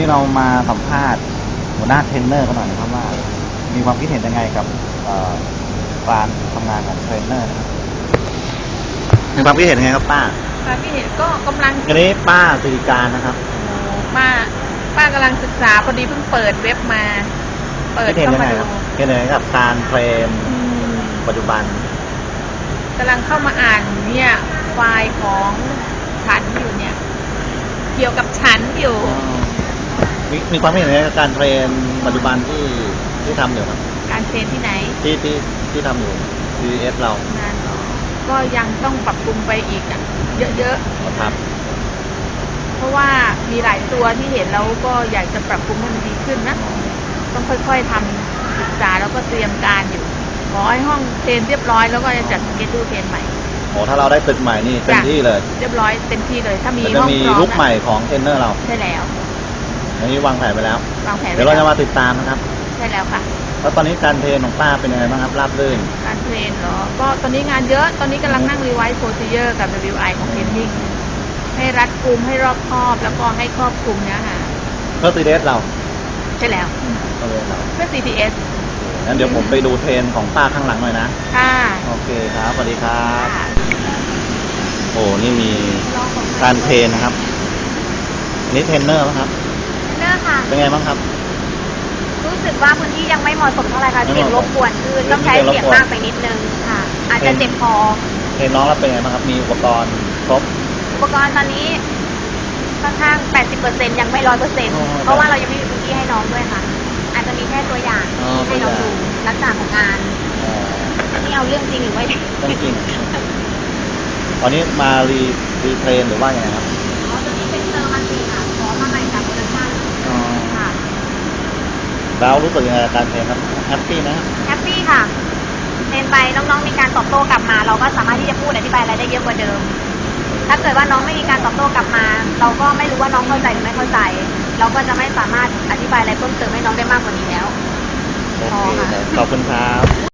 นี้เรามาสัมภาษณ์หัวหน้าเทรนเนอร์กันหน่อยนะครับว่า มีความคิดเห็นยังไงกับเอ่อการทำงานของเทรนเนอร์นะครับมีความคิดเห็นยังไงครับป้าค่ะที่เห็นก็กำลังอันนี้ป้าสิริการนะครับ ป้าป้ากำลังศึกษาพอดีเพิ่งเปิดเว็บมา เปิดคิดเห็นเข้ายังไงมาคดูรับคิดเห็นยังไงกับการเทรนอืมปัจจุบัน กำลังเข้ามาอ่านเนี่ยไฟล์ของฉันอยู่เนี่ย เกี่ยวกับฉันอยู่ มีมีความคิดเห็นยังไงกับการเทรนปัจจุบันที่ที่ทำอยู่ครับการเทรนที่ไหนที่ที่ที่ทำอยู่ CES เรานานก็ยังต้องปรับปรุงไปอีกอะเยอะครับ ๆ เพราะว่ามีหลายตัวที่เห็นแล้วก็อยากจะปรับปรุงให้มันดีขึ้นนะ ต้องค่อยๆทำศึกษาแล้วก็เตรียมการอยู่ ขอให้ห้องเทรนเรียบร้อยแล้วก็จะจัดสเกจดูเทรนใหม่ โอ้ถ้าเราได้ตึกใหม่นี่เต็มจ้ะที่เลยเรียบร้อยเต็มที่เลย ถ้ามีแล้วจะห้องมีพร้อมลุกนะใหม่ของเทรนเนอร์เรา ใช่แล้ว อันนี้วางแผนไปแล้ว วางแผนไว้เดี๋ยวเราจะแล้วมาติดตามนะครับ ใช่แล้วค่ะ แล้วตอนนี้การเทรนของป้าเป็นยังไงบ้างครับราบรื่น การเทรนเหรอ ก็ตอนนี้งานเยอะ ตอนนี้กำลังนั่งรีไวซ์โปรซีเจอร์กับ WI ของเทรนนิ่งให้รัดกุมให้รอบคอบ แล้วก็ให้ครอบคลุมเนื้อหาเพื่อ CES เราใช่แล้วเพื่อเราเพื่อ CTS งั้นเดี๋ยวผมไปดูเทรนของป้าข้างหลังหน่อยนะ ค่ะโอเคครับสวัสดีครับ ค่ะโอ้นี่มีการเทรนนะครับอันนี้เทรนเนอร์ครับ เนอร์ค่ะ เป็นไงบ้างครับ รู้สึกว่าพื้นที่ยังไม่เหมาะสมเท่าไหร่ค่ะไม่เสียงเหรมาะสมบกวนคือต้องใช้เสียงรบเสียงกวนมากไปนิดนึงค่ะ อาจจะเจ็บคอเทรนน้องแล้วเป็นไงบ้างครับ มีอุปกรณ์ครบ อุปกรณ์ตอนนี้ค่อนข้าง 80%ยังไม่ร้อยเปอร์เซ็นต์อ๋อเพราะว่าเรายังไม่มีพื้นที่ให้น้องด้วยค่ะ อาจจะมีแค่ตัวอย่างอ๋อให้น้องตัวดูอย่างลักษณะของงานเอ่อนี่เอาเรื่องจริงหรือไม่ต้องจริง ตอนนี้มารีรีเทรนหรือว่ายังไงครับ อ๋อตัวนี้เป็นเซอร์มันตีค่ะขอมาใหม่จากโปรดักชั่นค่ะ แล้วรู้สึกยังไงกับการเทรนครับแฮปปี้นะครับแฮปปี้ค่ะเรียนไปน้องๆมีการตอบโต้กลับมา เราก็สามารถที่จะพูดอธิบายอะไรได้เยอะกว่าเดิม ถ้าเกิดว่าน้องไม่มีการตอบโต้กลับมา เราก็ไม่รู้ว่าน้องเข้าใจหรือไม่เข้าใจ เราก็จะไม่สามารถอธิบายอะไรเพิ่มเติมให้น้องได้มากกว่านี้แล้ว โอเคครับขอบคุณครับ